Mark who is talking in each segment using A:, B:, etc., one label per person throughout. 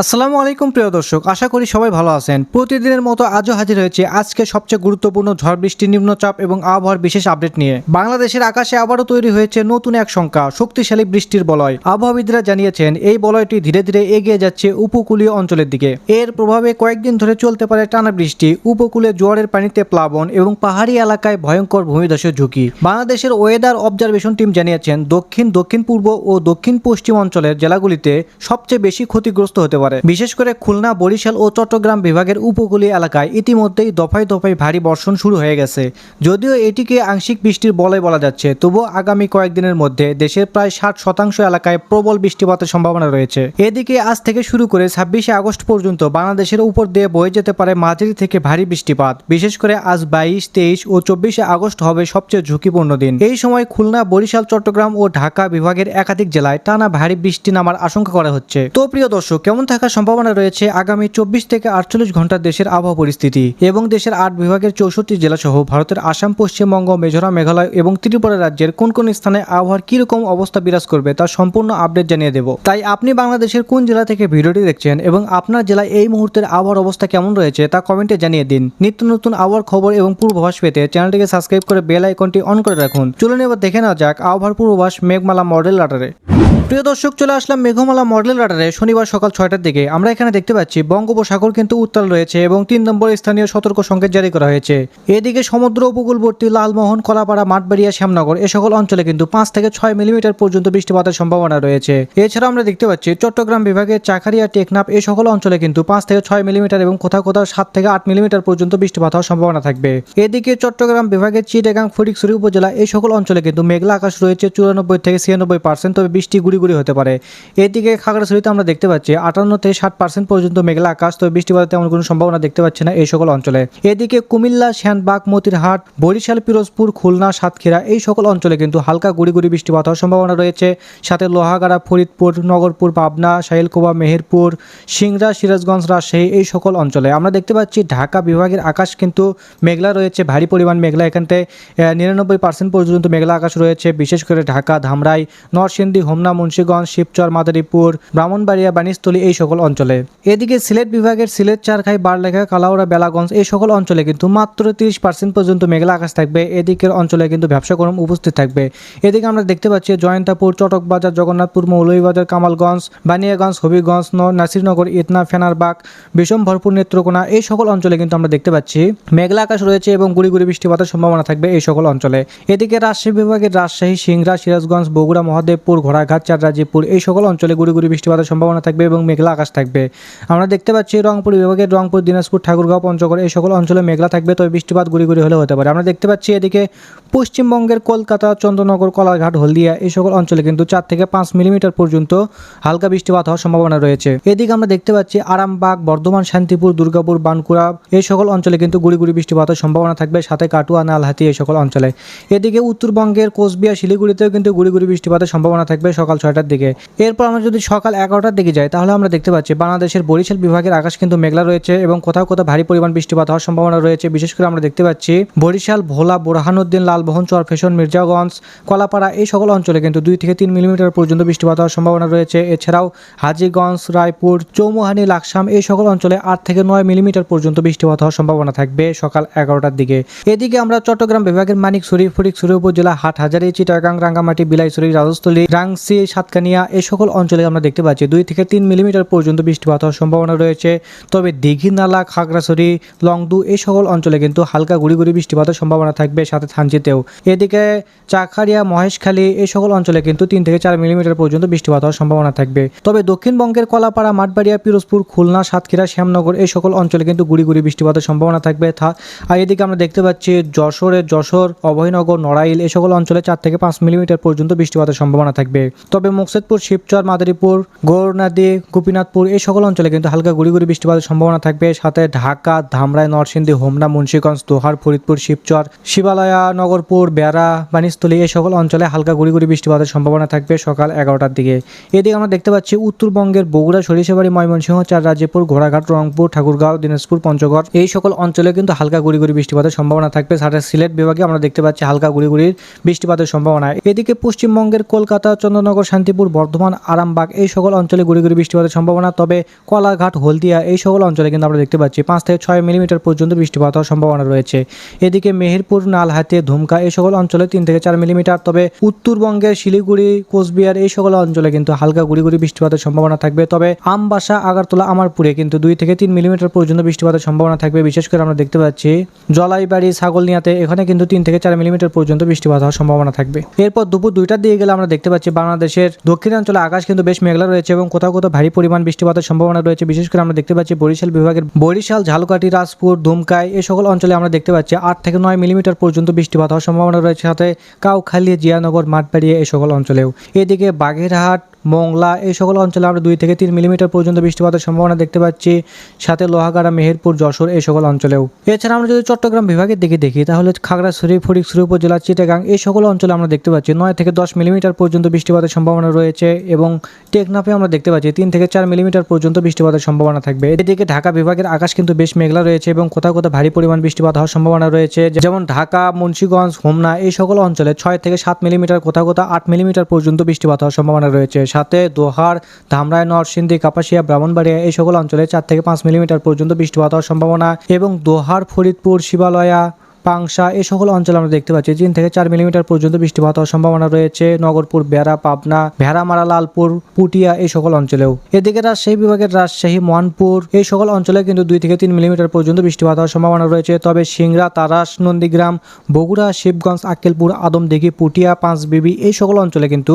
A: আসসালামু আলাইকুম প্রিয় দর্শক, আশা করি সবাই ভালো আছেন। প্রতিদিনের মতো আজও হাজির হয়েছে আজকে সবচেয়ে গুরুত্বপূর্ণ ঝড় বৃষ্টি নিম্নচাপ এবং আবহাওয়ার বিশেষ আপডেট নিয়ে। বাংলাদেশের আকাশে আবারও তৈরি হয়েছে নতুন এক সংখ্যা, শক্তিশালী বৃষ্টির বলয়। আবহাওয়াবিদরা জানিয়েছেন, এই বলয়টি ধীরে ধীরে এগিয়ে যাচ্ছে উপকূলীয় অঞ্চলের দিকে। এর প্রভাবে কয়েকদিন ধরে চলতে পারে টানা বৃষ্টি, উপকূলে জোয়ারের পানিতে প্লাবন এবং পাহাড়ি এলাকায় ভয়ঙ্কর ভূমিধসের ঝুঁকি। বাংলাদেশের ওয়েদার অবজারভেশন টিম জানিয়েছেন, দক্ষিণ দক্ষিণ পূর্ব ও দক্ষিণ পশ্চিম অঞ্চলের জেলাগুলিতে সবচেয়ে বেশি ক্ষতিগ্রস্ত হতে পারে। বিশেষ করে খুলনা, বরিশাল ও চট্টগ্রাম বিভাগের উপকূলীয় এলাকায় ইতিমধ্যেই দফায় দফায় ভারী বর্ষণ শুরু হয়ে গেছে। যদিও এটিকে আংশিক বৃষ্টির বলয় বলা যাচ্ছে তবুও আগামী কয়েকদিনের মধ্যে দেশের প্রায় ষাট শতাংশ এলাকায় প্রবল বৃষ্টিপাতের সম্ভাবনা রয়েছে। এদিকে আজ থেকে শুরু করে ছাব্বিশে আগস্ট পর্যন্ত বাংলাদেশের উপর দিয়ে বয়ে যেতে পারে মাঝারি থেকে ভারী বৃষ্টিপাত। বিশেষ করে আজ বাইশ, তেইশ ও চব্বিশে আগস্ট হবে সবচেয়ে ঝুঁকিপূর্ণ দিন। এই সময় খুলনা, বরিশাল, চট্টগ্রাম ও ঢাকা বিভাগের একাধিক জেলায় টানা ভারী বৃষ্টি নামার আশঙ্কা করা হচ্ছে। তো প্রিয় দর্শক, কেমন থাকার সম্ভাবনা রয়েছে আগামী চব্বিশ থেকে আটচল্লিশ ঘণ্টার দেশের আবহাওয়া পরিস্থিতি। এবং দেশের আট বিভাগের চৌষট্টি জেলা সহ ভারতের আসাম, পশ্চিমবঙ্গ মেঘালয় মেঘালয় এবং ত্রিপুরা রাজ্যের কোন কোন স্থানে আবহাওয়ার কীরকম অবস্থা বিরাজ করবে তার সম্পূর্ণ আপডেট জানিয়ে দেব। তাই আপনি বাংলাদেশের কোন জেলা থেকে ভিডিওটি দেখছেন এবং আপনার জেলায় এই মুহূর্তের আবহাওয়ার অবস্থা কেমন রয়েছে তা কমেন্টে জানিয়ে দিন। নিত্য নতুন আবহাওয়ার খবর এবং পূর্বাভাস পেতে চ্যানেলটিকে সাবস্ক্রাইব করে বেল আইকনটি অন করে রাখুন। চলুন এবার দেখে নেওয়া যাক আবহাওয়ার পূর্বাভাস মেঘমালা মডেল রাডারে। প্রিয় দর্শক, চলে আসলাম মেঘমালা মডেল রাডারে। শনিবার সকাল ছয়টার দিকে আমরা এখানে দেখতে পাচ্ছি বঙ্গোপসাগর কিন্তু উত্তাল রয়েছে এবং তিন নম্বর স্থানীয় সতর্ক সংকেত জারি করা হয়েছে। এদিকে সমুদ্র উপকূলবর্তী লালমোহন, কলাপাড়া, মাঠবাড়িয়া, শ্যামনগর এ সকল অঞ্চলে কিন্তু পাঁচ থেকে ছয় মিলিমিটার পর্যন্ত বৃষ্টিপাতের সম্ভাবনা রয়েছে। এছাড়া আমরা দেখতে পাচ্ছি চট্টগ্রাম বিভাগের চাকারিয়া, টেকনাফ এ সকল অঞ্চলে কিন্তু পাঁচ থেকে ছয় মিলিমিটার এবং কোথাও কোথাও সাত থেকে আট মিলিমিটার পর্যন্ত বৃষ্টিপাত হওয়ার সম্ভাবনা থাকবে। এদিকে চট্টগ্রাম বিভাগের চিটাগাং ফটিকছড়ি উপজেলা এই সকল অঞ্চলে কিন্তু মেঘলা আকাশ রয়েছে চুরানব্বই থেকে ছিয়ানব্বই পার্সেন্ট তবে বৃষ্টি গুড়ি গুড়ি হতে পারে। এদিকে খাগড়াছড়িতে আমরা দেখতে পাচ্ছি আটান্ন থেকে ষাট পার্সেন্ট পর্যন্ত মেঘলা আকাশ, তবে বৃষ্টিপাতের তেমন কোনো সম্ভাবনা দেখতে পাচ্ছি না এই সকল অঞ্চলে। এদিকে কুমিল্লা শ্যানবাগ মতিরহাট, বরিশাল, পিরোজপুর, খুলনা, সাতক্ষীরা এই সকল অঞ্চলে কিন্তু হালকা গুড়ি গুড়ি বৃষ্টিপাত হওয়ার সম্ভাবনা রয়েছে। সাথে লোহাগাড়া, ফরিদপুর, নগরপুর, পাবনা শাহিলকোবা মেহেরপুর, সিংড়া, সিরাজগঞ্জ, রাজশাহী এই সকল অঞ্চলে। আমরা দেখতে পাচ্ছি ঢাকা বিভাগের আকাশ কিন্তু মেঘলা রয়েছে, ভারী পরিমাণ মেঘলা এখানতে নিরানব্বই পার্সেন্ট পর্যন্ত মেঘলা আকাশ রয়েছে। বিশেষ করে ঢাকা, ধামরাই, নরসিংদী, হোমনা মুন্সীগঞ্জ, শিবচর, মাদারীপুর, ব্রাহ্মণবাড়িয়া বানিস্থলী এই সকল অঞ্চলে। এদিকে সিলেট বিভাগের সিলেট, চারখাই, বারলেখা, কালাউড়া, বেলাগঞ্জ এই সকল অঞ্চলে কিন্তু মাত্র তিরিশ পার্সেন্ট পর্যন্ত মেঘলা আকাশ থাকবে। এদিকের অঞ্চলে কিন্তু ব্যবসা গরম উপস্থিত থাকবে। এদিকে আমরা দেখতে পাচ্ছি জয়ন্তাপুর, চটকবাজার, জগন্নাথপুর, মৌলভীবাজার, কামালগঞ্জ, বানিয়াগঞ্জ, হবিগঞ্জ নাসিরনগর, ইতনা, ফেনারবাগ বিষম ভরপুর নেত্রকোনা এই সকল অঞ্চলে কিন্তু আমরা দেখতে পাচ্ছি মেঘলা আকাশ রয়েছে এবং গুড়ি গুড়ি বৃষ্টিপাতের সম্ভাবনা থাকবে এই সকল অঞ্চলে। এদিকে রাজশাহী বিভাগের রাজশাহী, সিংড়া, সিরাজগঞ্জ, বগুড়া, মহাদেবপুর, ঘোড়াঘাট চাররাজিপুর এই সকল অঞ্চলে গুড়ি গুড়ি বৃষ্টিপাতের সম্ভাবনা থাকবে এবং মেঘলা আকাশ থাকবে। আমরা দেখতে পাচ্ছি রংপুর বিভাগের রংপুর, দিনাজপুর, ঠাকুরগাঁও, পঞ্চগড় এই সকল অঞ্চলে মেঘলা থাকবে, তবে বৃষ্টিপাত গুড়ি গুড়ি হলে হতে পারে। আমরা দেখতে পাচ্ছি এদিকে পশ্চিমবঙ্গের কলকাতা চন্দ্রনগর কলাঘাট হলদিয়া এই সকল অঞ্চলে কিন্তু চার থেকে পাঁচ মিলিমিটার পর্যন্ত হালকা বৃষ্টিপাত হওয়ার সম্ভাবনা রয়েছে। এদিকে আমরা দেখতে পাচ্ছি আরামবাগ, বর্ধমান, শান্তিপুর, দুর্গাপুর বানকুড়া এই সকল অঞ্চলে কিন্তু গুড়ি গুড়ি বৃষ্টিপাতের সম্ভাবনা থাকবে। সাথে কাটুয়া নালহাতি এই সকল অঞ্চলে। এদিকে উত্তরবঙ্গের কোচবিহার, শিলিগুড়িতেও কিন্তু গুড়ি গুড়ি বৃষ্টিপাতের সম্ভাবনা থাকবে। সকাল ছয়টার দিকে। এরপর আমরা যদি সকাল এগারোটার দিকে যাই, তাহলে আমরা দেখতে পাচ্ছি বাংলাদেশের বরিশাল বিভাগের আকাশ কিন্তু মেঘলা রয়েছে এবং কোথাও কোথাও ভারী পরিমাণ বৃষ্টিপাত হওয়ার সম্ভাবনা রয়েছে। বিশেষ করে আমরা দেখতে পাচ্ছি বরিশাল, ভোলা, বোরহানুদ্দিন, লালমোহন, চরফেশন, মির্জাগঞ্জ, কলাপাড়া এই সকল অঞ্চলে কিন্তু দুই থেকে তিন মিলিমিটার পর্যন্ত বৃষ্টিপাত হওয়ার সম্ভাবনা রয়েছে। এছাড়াও হাজিগঞ্জ, রায়পুর, চৌমুহানি, লাকসাম এই সকল অঞ্চলে আট থেকে নয় মিলিমিটার পর্যন্ত বৃষ্টিপাত হওয়ার সম্ভাবনা থাকবে সকাল এগারোটার দিকে। এদিকে আমরা চট্টগ্রাম বিভাগের মানিকছড়ি ফটিকছড়ি উপজেলা হাটহাজারি, চিটাগাং, রাঙ্গামাটি, বিলাইছড়ি, রাজস্থলী, রাংসি সাতকানিয়া এই সকল অঞ্চলে আমরা দেখতে পাচ্ছি দুই থেকে তিন মিলিমিটার পর্যন্ত বৃষ্টিপাত হওয়ার সম্ভাবনা রয়েছে। তবে দিঘি নালা খাগড়াছড়ি, লংদু এই সকল অঞ্চলে কিন্তু হালকা গুড়ি গুড়ি বৃষ্টিপাতের সম্ভাবনা থাকবে সাথে থানচিতেও। এদিকে চাখারিয়া মহেশখালী এই সকল অঞ্চলে কিন্তু তিন থেকে চার মিলিমিটার পর্যন্ত বৃষ্টিপাত হওয়ার সম্ভাবনা থাকবে। তবে দক্ষিণবঙ্গের কলাপাড়া, মাঠবাড়িয়া, পিরোজপুর, খুলনা, সাতক্ষীরা, শ্যামনগর এই সকল অঞ্চলে কিন্তু গুড়ি গুড়ি বৃষ্টিপাতের সম্ভাবনা থাকবে। আর এদিকে আমরা দেখতে পাচ্ছি যশোরের যশোর, অভয়নগর, নড়াইল এই সকল অঞ্চলে চার থেকে পাঁচ মিলিমিটার পর্যন্ত বৃষ্টিপাতের সম্ভাবনা থাকবে। তবে মুকসেদপুর, শিবচর, মাদারীপুর, গৌরনাদি, গোপীনাথপুর এই সকল অঞ্চলে কিন্তু হালকা গুড়ি গুড়ি বৃষ্টিপাতের সম্ভাবনা থাকবে। সাথে ঢাকা, ধামরাই, নরসিংদী, হোমনা, মুন্সীগঞ্জ, দোহার, ফরিদপুর, শিবচর, শিবালয়া, নগরপুর, বেড়া বানিস্থলী এই সকল অঞ্চলে হালকা গুড়ি গুড়ি বৃষ্টিপাতের সম্ভাবনা থাকবে সকাল এগারোটার দিকে। এদিকে আমরা দেখতে পাচ্ছি উত্তরবঙ্গের বগুড়া, সরিষাবাড়ি, ময়মনসিংহ, চার রাজ্যপুর ঘোড়াঘাট, রংপুর, ঠাকুরগাঁও, দিনাজপুর, পঞ্চগড় এই সকল অঞ্চলে কিন্তু হালকা গুড়ি গুড়ি বৃষ্টিপাতের সম্ভাবনা থাকবে। সাথে সিলেট বিভাগে আমরা দেখতে পাচ্ছি হালকা গুড়ি গুড়ির বৃষ্টিপাতের সম্ভাবনা। এদিকে পশ্চিমবঙ্গের কলকাতা, চন্দ্রনগর শান্তিপুর, বর্ধমান, আরামবাগ এই সকল অঞ্চলে গুড়ি গুড়ি বৃষ্টিপাতের সম্ভাবনা। তবে কলাঘাট, হলদিয়া এই সকল অঞ্চলে কিন্তু আমরা দেখতে পাচ্ছি পাঁচ থেকে ছয় মিলিমিটার পর্যন্ত বৃষ্টিপাত হওয়ার সম্ভাবনা রয়েছে। এদিকে মেহেরপুর নালহাতে ধুমকা এই সকল অঞ্চলে তিন থেকে চার মিলিমিটার। তবে উত্তরবঙ্গের শিলিগুড়ি, কোচবিহার এই সকল অঞ্চলে কিন্তু হালকা গুড়ি গুড়ি বৃষ্টিপাতের সম্ভাবনা থাকবে। তবে আমবাসা, আগারতলা, আমারপুরে কিন্তু দুই থেকে তিন মিলিমিটার পর্যন্ত বৃষ্টিপাতের সম্ভাবনা থাকবে। বিশেষ করে আমরা দেখতে পাচ্ছি জলাইবাড়ি, ছাগলনিয়াতে এখানে কিন্তু তিন থেকে চার মিলিমিটার পর্যন্ত বৃষ্টিপাত হওয়ার সম্ভাবনা থাকবে। এরপর দুপুর দুইটার দিকে গেলে আমরা দেখতে পাচ্ছি বাংলাদেশের দক্ষিণাঞ্চলে আকাশ কিন্তু বেশ মেঘলা রয়েছে এবং কোথাও কোথাও ভারী পরিমাণ বৃষ্টিপাতের সম্ভাবনা রয়েছে। বিশেষ করে আমরা দেখতে পাচ্ছি বরিশাল বিভাগের বরিশাল, ঝালকাঠি, রাজপুর, ধুমকাই এই সকল অঞ্চলে আমরা দেখতে পাচ্ছি আট থেকে নয় মিলিমিটার পর্যন্ত বৃষ্টিপাত হওয়ার সম্ভাবনা রয়েছে। সাথে কাউখালী, জিয়ানগর, মাঠবাড়িয়া এই সকল অঞ্চলেও। এদিকে বাগেরহাট মংলা, এই সকল অঞ্চলে আমরা দুই থেকে তিন মিলিমিটার পর্যন্ত বৃষ্টিপাতের সম্ভাবনা দেখতে পাচ্ছি। সাথে লোহাগাড়া, মেহেরপুর, যশোর, এই সকল অঞ্চলেও। এছাড়া আমরা যদি চট্টগ্রাম বিভাগের দিকে দেখি, তাহলে খাগড়াছড়ি ফটিকছড়ি উপজেলা, চিটাগাং, এই সকল অঞ্চলে আমরা দেখতে পাচ্ছি নয় থেকে দশ মিলিমিটার পর্যন্ত বৃষ্টিপাতের সম্ভাবনা রয়েছে এবং টেকনাফে আমরা দেখতে পাচ্ছি তিন থেকে চার মিলিমিটার পর্যন্ত বৃষ্টিপাতের সম্ভাবনা থাকবে। এদিকে ঢাকা বিভাগের আকাশ কিন্তু বেশ মেঘলা রয়েছে এবং কোথাও কোথাও ভারী পরিমাণ বৃষ্টিপাত হওয়ার সম্ভাবনা রয়েছে। যেমন ঢাকা, মুন্সীগঞ্জ, হোমনা, এই সকল অঞ্চলে ছয় থেকে সাত মিলিমিটার, কোথাও কোথাও আট মিলিমিটার পর্যন্ত বৃষ্টিপাত হওয়ার সম্ভাবনা রয়েছে। সাথে দোহার ধামরায় নরসিংদী, কাপাসিয়া, ব্রাহ্মণবাড়িয়া এই সকল অঞ্চলে চার থেকে পাঁচ মিলিমিটার পর্যন্ত বৃষ্টিপাত হওয়ার সম্ভাবনা এবং দোহার, ফরিদপুর, শিবালয়া পাংশা এই সকল অঞ্চলে আমরা দেখতে পাচ্ছি তিন থেকে চার মিলিমিটার পর্যন্ত বৃষ্টিপাত হওয়ার সম্ভাবনা রয়েছে। নগরপুর, বেড়া, পাবনা, ভেড়ামারা, লালপুর, পুটিয়া এই সকল অঞ্চলেও। এদিকে রাজশাহী বিভাগের রাজশাহী, মহানপুর এই সকল অঞ্চলে কিন্তু দুই থেকে তিন মিলিমিটার পর্যন্ত বৃষ্টিপাত হওয়ার সম্ভাবনা রয়েছে। তবে সিংড়া, তারাস, নন্দীগ্রাম, বগুড়া, শিবগঞ্জ, আক্কেলপুর, আদমদিঘি, পুটিয়া, পাঁচবিবি, এই সকল অঞ্চলে কিন্তু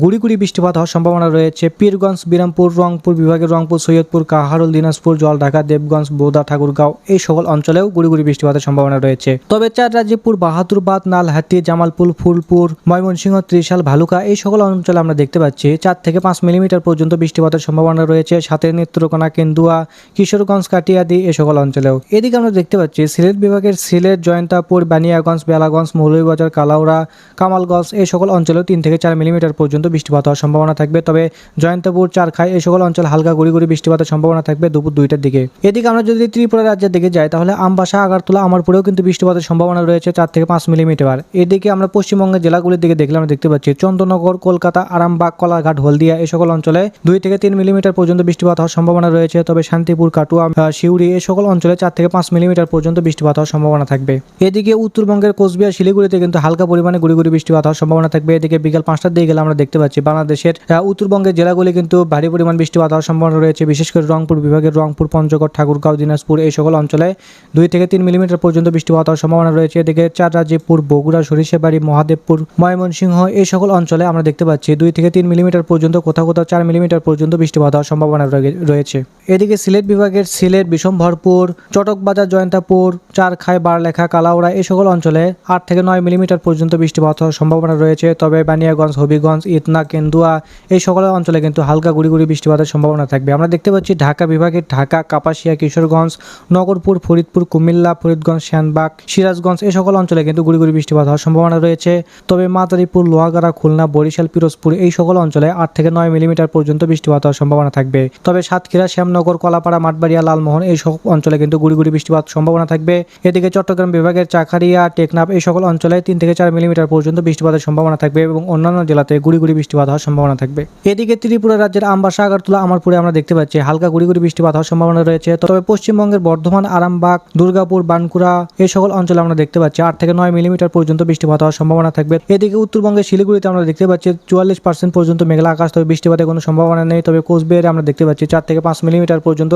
A: গুড়ি গুড়ি বৃষ্টিপাত হওয়ার সম্ভাবনা রয়েছে। পীরগঞ্জ, বিরামপুর, রংপুর বিভাগের রংপুর, সৈয়দপুর, কাহারুল, দিনাজপুর, জলঢাকা, দেবগঞ্জ, বোদা, ঠাকুরগাঁও, এই সকল অঞ্চলেও গুড়ি গুড়ি বৃষ্টিপাতের সম্ভাবনা রয়েছে। তবে চার রাজ্যপুর বাহাদুরবাদ নালহাতি জামালপুর, ফুলপুর, ময়মনসিংহ, ত্রিশাল, ভালুকা এই সকল অঞ্চলে আমরা দেখতে পাচ্ছি চার থেকে পাঁচ মিলিমিটার পর্যন্ত বৃষ্টিপাতের সম্ভাবনা রয়েছে। সাথে নেত্রকোনা, কেন্দুয়া, কিশোরগঞ্জ কাটিয়াদি এই সকল অঞ্চলেও। এদিকে আমরা দেখতে পাচ্ছি সিলেট বিভাগের সিলেট, জয়ন্তাপুর, বানিয়াগঞ্জ, বেলাগঞ্জ, মৌলভীবাজার, কালাউড়া, কামালগঞ্জ এই সকল অঞ্চলেও তিন থেকে চার মিলিমিটার পর্যন্ত বৃষ্টিপাত হওয়ার সম্ভাবনা থাকবে। তবে জয়ন্তপুর, চারখাই এই সকল অঞ্চল হালকা গুড়ি গুড়ি বৃষ্টিপাতের সম্ভাবনা থাকবে দুপুর দুইটার দিকে। এদিকে আমরা যদি ত্রিপুরা রাজ্যের দিকে যাই, তাহলে আমবাসা, আগারতলা আমারপুরেও কিন্তু বৃষ্টিপাতের সম্ভাবনা রয়েছে চার থেকে পাঁচ মিলিমিটার। এদিকে আমরা পশ্চিমবঙ্গের জেলাগুলির দিকে দেখলে আমরা দেখতে পাচ্ছি চন্দ্রনগর, কলকাতা, আরামবাগ কলাঘাট হলদিয়া এই সকল অঞ্চলে দুই থেকে তিন মিলিমিটার পর্যন্ত বৃষ্টিপাত হওয়ার সম্ভাবনা রয়েছে। তবে শান্তিপুর, কাটুয়া সিউড়ি এই সকল অঞ্চলে চার থেকে পাঁচ মিলিমিটার পর্যন্ত বৃষ্টিপাত হওয়ার সম্ভাবনা থাকবে। এদিকে উত্তরবঙ্গের কোচবিহার, শিলিগুড়িতে কিন্তু হালকা পরিমাণে গুড়ি গুড়ি বৃষ্টিপাত হওয়ার সম্ভাবনা থাকবে। এদিকে বিকাল পাঁচটার দিকে গেলে আমরা দেখতে পাচ্ছি বাংলাদেশের উত্তরবঙ্গের জেলাগুলি কিন্তু ভারী পরিমাণ বৃষ্টিপাত হওয়ার সম্ভাবনা রয়েছে। বিশেষ করে রংপুর বিভাগের রংপুর, পঞ্চগড়, ঠাকুরগাঁও, দিনাজপুর এই সকল অঞ্চলে দুই থেকে তিন মিলিমিটার পর্যন্ত বৃষ্টিপাত হওয়ার সম্ভাবনা রয়েছে। এদিকে চার রাজ্যপুর বগুড়া সরিষাবাড়ি মহাদেবপুর, ময়মনসিংহ এই সকল অঞ্চলে আমরা দেখতে পাচ্ছি দুই থেকে তিন মিলিমিটার পর্যন্ত, কোথাও কোথাও চার মিলিমিটার পর্যন্ত বৃষ্টিপাত হওয়ার সম্ভাবনা রয়েছে। এদিকে সিলেট বিভাগের সিলেট, বিশম্ভরপুর, চটকবাজার, জয়ন্তাপুর, চারখাই, বারলেখা, কালাউড়া এই সকল অঞ্চলে আট থেকে নয় মিলিমিটার পর্যন্ত বৃষ্টিপাত হওয়ার সম্ভাবনা রয়েছে। তবে বানিয়াগঞ্জ, হবিগঞ্জ, ইতনা, কেন্দুয়া এই সকল অঞ্চলে কিন্তু হালকা গুড়ি বৃষ্টিপাতের সম্ভাবনা থাকবে। আমরা দেখতে পাচ্ছি ঢাকা বিভাগের ঢাকা, কাপাসিয়া, কিশোরগঞ্জ, নগরপুর, ফরিদপুর, কুমিল্লা, ফরিদগঞ্জ শ্যানবাগ সিরাজগঞ্জ এই সকল অঞ্চলে কিন্তু গুড়ি গুড়ি বৃষ্টিপাত হওয়ার সম্ভাবনা রয়েছে। তবে মাদারীপুর, লোহাগাড়া, খুলনা, বরিশাল, পিরোজপুর এই সকল অঞ্চলে আট থেকে নয় মিলিমিটার পর্যন্ত বৃষ্টিপাত হওয়ার সম্ভাবনা থাকবে। তবে সাতক্ষীরা, শ্যামনগর, কলাপাড়া, মাঠবাড়িয়া, লালমোহন এই সব অঞ্চলে কিন্তু গুড়ি গুড়ি বৃষ্টিপাত সম্ভাবনা থাকবে। এদিকে চট্টগ্রাম বিভাগের চাকারিয়া টেকনাফ এই সকল অঞ্চলে তিন থেকে চার মিলিমিটার পর্যন্ত বৃষ্টিপাতের সম্ভাবনা থাকবে এবং অন্যান্য জেলাতে গুড়ি গুড়ি বৃষ্টিপাত হওয়ার সম্ভাবনা থাকবে। এদিকে ত্রিপুরা রাজ্যের আমবাসা, আগরতলা, আমারপুরে আমরা দেখতে পাচ্ছি হালকা গুড়ি গুড়ি বৃষ্টিপাত হওয়ার সম্ভাবনা রয়েছে। তবে পশ্চিমবঙ্গের বর্ধমান, আরামবাগ, দুর্গাপুর বানকুড়া এই সকল অঞ্চলে আমরা দেখতে পাচ্ছি আট থেকে নয় মিলিমিটার পর্যন্ত বৃষ্টিপাত হওয়ার সম্ভাবনা থাকবে। এদিকে উত্তরবঙ্গের শিলিগুড়িতে আমরা দেখতে পাচ্ছি চুয়াল্লিশ পার্সেন্ট পর্যন্ত মেঘলা আকাশ, তবে বৃষ্টিপাতের কোনো সম্ভাবনা নেই। তবে কোচবিহারে আমরা দেখতে পাচ্ছি চার থেকে পাঁচ মিলিমিটার পর্যন্ত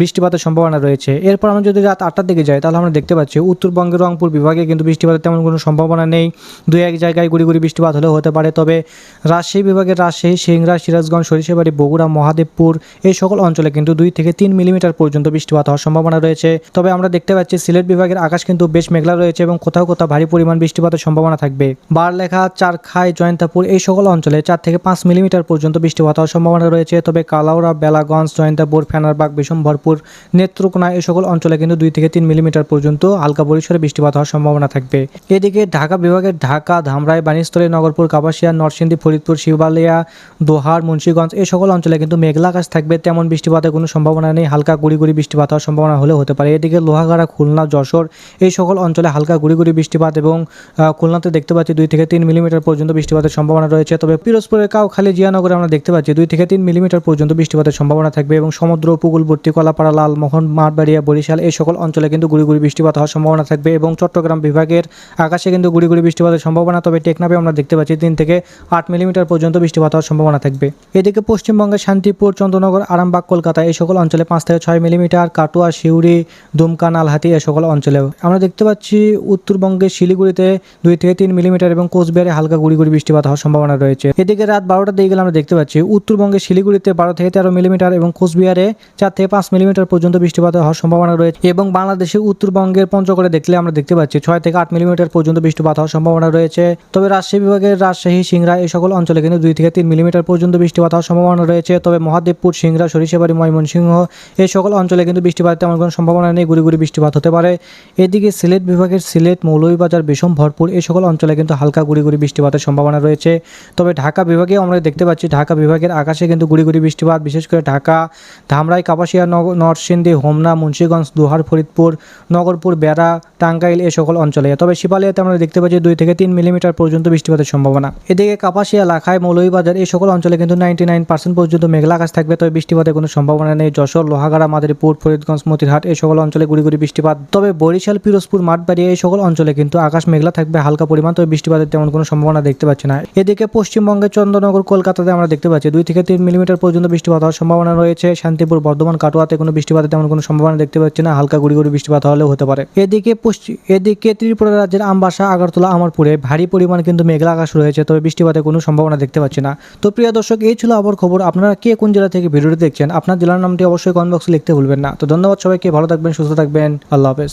A: বৃষ্টিপাতের সম্ভাবনা রয়েছে। এরপর আমরা যদি রাত আটটার দিকে যাই, তাহলে আমরা দেখতে পাচ্ছি উত্তরবঙ্গের রংপুর বিভাগে কিন্তু বৃষ্টিপাতের তেমন কোনো সম্ভাবনা নেই। দু এক জায়গায় গুড়ি গুড়ি বৃষ্টিপাত হলেও হতে পারে। তবে রাজশাহী বিভাগের রাজশাহী সিংড়া সিরাজগঞ্জ, সরিষাবাড়ি, বগুড়া, মহাদেবপুর এই সকল অঞ্চলে কিন্তু দুই থেকে তিন মিলিমিটার পর্যন্ত বৃষ্টিপাত হওয়ার সম্ভাবনা রয়েছে। তবে আমরা দেখতে পাচ্ছি সিলেট বিভাগের আকাশ কিন্তু বেশ মেঘলা রয়েছে এবং কোথাও কোথাও ভারী পরিমাণ বৃষ্টিপাতের সম্ভাবনা থাকবে। বারলেখা, চারখাই, জয়ন্তাপুর এই সকল অঞ্চলে চার থেকে পাঁচ মিলিমিটার পর্যন্ত বৃষ্টিপাত হওয়ার সম্ভাবনা রয়েছে। তবে কালাউড়া, বেলাগঞ্জ, জয়ন্তাপুর, ফেনারবাগ বিশম্ভরপুর নেত্রকোনা এই সকল অঞ্চলে কিন্তু দুই থেকে তিন মিলিমিটার পর্যন্ত হালকা পরিসরে বৃষ্টিপাত হওয়ার সম্ভাবনা থাকবে। এদিকে ঢাকা বিভাগের ঢাকা, ধামরাই বানিস্তলী নগরপুর, কাপাসিয়া, নরসিংদী, ফরিদপুর শিবালিয়া দোহার, মুন্সীগঞ্জ এই সকল অঞ্চলে কিন্তু মেঘলা আকাশ থাকবে। তেমন বৃষ্টিপাতের কোনো সম্ভাবনা নেই। হালকা গুড়ি গুড়ি বৃষ্টিপাত হওয়ার সম্ভাবনা হলেও হতে পারে। এদিকে লোহাগাড়া, খুলনা, যশোর এই সকল সকল অঞ্চলে হালকা গুড়ি গুড়ি বৃষ্টিপাত এবং খুলনাতে দেখতে পাচ্ছি দুই থেকে তিন মিলিমিটার পর্যন্ত বৃষ্টিপাতের সম্ভাবনা রয়েছে। তবে পিরোজপুরের কাউখালী, জিয়ানগরে আমরা দেখতে পাচ্ছি দুই থেকে তিন মিলিমিটার পর্যন্ত বৃষ্টিপাতের সম্ভাবনা থাকবে এবং সমুদ্র উপকূলবর্তী কলাপাড়া, লালমোহন, মাঠবাড়িয়া, বরিশাল এই সকল অঞ্চলে কিন্তু গুড়ি গুড়ি বৃষ্টিপাত হওয়ার সম্ভাবনা থাকবে এবং চট্টগ্রাম বিভাগের আকাশে কিন্তু গুড়ি গুড়ি বৃষ্টিপাতের সম্ভাবনা, তবে টেকনাফে আমরা দেখতে পাচ্ছি তিন থেকে আট মিলিমিটার পর্যন্ত বৃষ্টিপাত হওয়ার সম্ভাবনা থাকবে। এদিকে পশ্চিমবঙ্গের শান্তিপুর, চন্দ্রনগর, আরামবাগ, কলকাতা এই সকল অঞ্চলে পাঁচ থেকে ছয় মিলিমিটার, কাটুয়া শিউরি দুমকা নালহাতি এ সকল অঞ্চলেও। আমরা দেখতে পাচ্ছি উত্তরবঙ্গের শিলিগুড়িতে দুই থেকে তিন মিলিমিটার এবং কোচবিহারে হালকা গুড়ি গুড়ি বৃষ্টিপাত হওয়ার সম্ভাবনা রয়েছে। এদিকে রাত বারোটার দিকে গেলে আমরা দেখতে পাচ্ছি উত্তরবঙ্গের শিলিগুড়িতে বারো থেকে তেরো মিলিমিটার এবং কোচবিহারে চার থেকে পাঁচ মিলিমিটার পর্যন্ত বৃষ্টিপাত হওয়ার সম্ভাবনা রয়েছে এবং বাংলাদেশের উত্তরবঙ্গের পঞ্চগড়ে দেখলে আমরা দেখতে পাচ্ছি ছয় থেকে আট মিলিমিটার পর্যন্ত বৃষ্টিপাত হওয়ার সম্ভাবনা রয়েছে। তবে রাজশাহী বিভাগের রাজশাহী, সিংড়া এই সকল অঞ্চলে কিন্তু দুই থেকে তিন মিলিমিটার পর্যন্ত বৃষ্টিপাত হওয়ার সম্ভাবনা রয়েছে। তবে মহাদেবপুর, সিংড়া, সরিষাবাড়ি, ময়মনসিংহ এই সকল অঞ্চলে কিন্তু বৃষ্টিপাতের তেমন কোনো সম্ভাবনা নেই, গুড়ি গুড়ি বৃষ্টিপাত হতে পারে। এদিকে সিলেট বিভাগের সিলেট মৌলভীবাজার, বিষম, ভরপুর এই সকল অঞ্চলে কিন্তু হালকা গুড়ি গুড়ি বৃষ্টিপাতের সম্ভাবনা রয়েছে। তবে ঢাকা বিভাগে আমরা দেখতে পাচ্ছি, ঢাকা বিভাগের আকাশে কিন্তু গুড়ি গুড়ি বৃষ্টিপাত, বিশেষ করে ঢাকা, ধামরাই, কাপাসিয়া নরসিংদী, হোমনা, মুন্সীগঞ্জ, দুহার, ফরিদপুর, নগরপুর, বেড়া, টাঙ্গাইল এ সকল অঞ্চলে। তবে শিবালিয়াতে আমরা দেখতে পাচ্ছি দুই থেকে তিন মিলিমিটার পর্যন্ত বৃষ্টিপাতের সম্ভাবনা। এদিকে কাপাসিয়া লাখায় মৌলভীবাজার এই সকল অঞ্চলে কিন্তু নাইনটি নাইন পার্সেন্ট পর্যন্ত মেঘলা আকাশ থাকবে, তবে বৃষ্টিপাতের কোনো সম্ভাবনা নেই। যশোর, লোহাগাড়া, মাদারীপুর, ফরিদগঞ্জ, মতিরহাট এই সকল অঞ্চলে গুড়ি গুড়ি বৃষ্টিপাত। তবে বরিশাল, পিরোজপুর মাঠবাড়িয়া এই সকল অঞ্চলে কিন্তু আকাশ মেঘলা থাকবে, হালকা পরিমাণ, তবে বৃষ্টিপাতের তেমন কোনো সম্ভাবনা দেখতে পাচ্ছি না। এদিকে পশ্চিমবঙ্গের চন্দ্রনগর, কলকাতাতে আমরা দেখতে পাচ্ছি, দুই থেকে তিন মিলিমিটার পর্যন্ত বৃষ্টিপাত হওয়ার সম্ভাবনা রয়েছে। শান্তিপুর, বর্ধমান, কাটোয়াতে কোনো বৃষ্টিপাতের তেমন কোনো সম্ভাবনা দেখতে পাচ্ছি না, হালকা গুড়ি গুড়ি বৃষ্টিপাত হলেও হতে পারে। এদিকে পশ্চিম এদিকে ত্রিপুরা রাজ্যের আমবাসা, আগরতলা, আমারপুরে ভারী পরিমাণ কিন্তু মেঘলা আকাশ রয়েছে, তবে বৃষ্টিপাতের কোনো সম্ভাবনা দেখতে পাচ্ছি না। তো প্রিয় দর্শক, এই ছিল আবার খবর। আপনারা কে কোন জেলা থেকে ভিডিওটি দেখছেন, আপনার জেলার নামটি অবশ্যই কমেন্ট বক্সে লিখতে ভুলবেন না। তো ধন্যবাদ সবাইকে, ভালো থাকবেন, সুস্থ থাকবেন, আল্লাহ হাফেজ।